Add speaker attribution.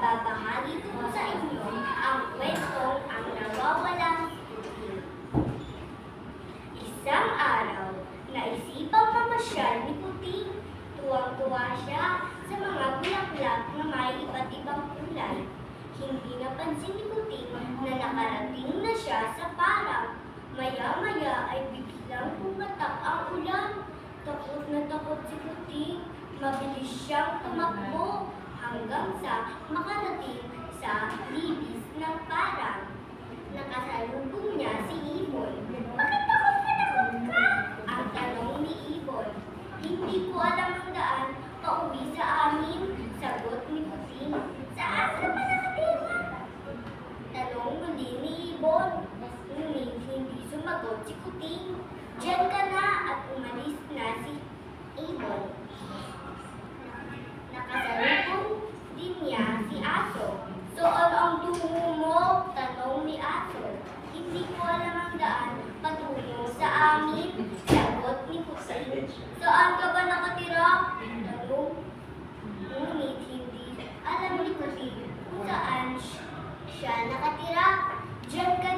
Speaker 1: ibabahagi ko sa inyo ang kwentong ang nawawalang kuting. Isang araw, naisipang mamasyal ni Kuting. Tuwang-tuwa siya sa mga bulaklak na may iba't ibang kulay. Hindi napansin ni Kuting na nakarating na siya sa parang. Maya-maya ay biglang pumatak ang ulan. Takot na takot si Kuting. Mabilis siyang tumakbo hanggang sa makarating sa libis ng parang. Nakasalubong niya si Ibon. Bakit takot na takot ka? Ang tanong ni Ibon. Hindi ko alam ang daan pauwi sa amin. Sagot ni Kuting. Saan ka ba nakatira? Tanong muli ni Ibon. Ngunit hindi sumagot si Kuting. Diyan ka na at umalis na Saan ka ba nakatira? Tanong. Ngunit hindi alam ni Kuti kung saan siya nakatira. Diyan ka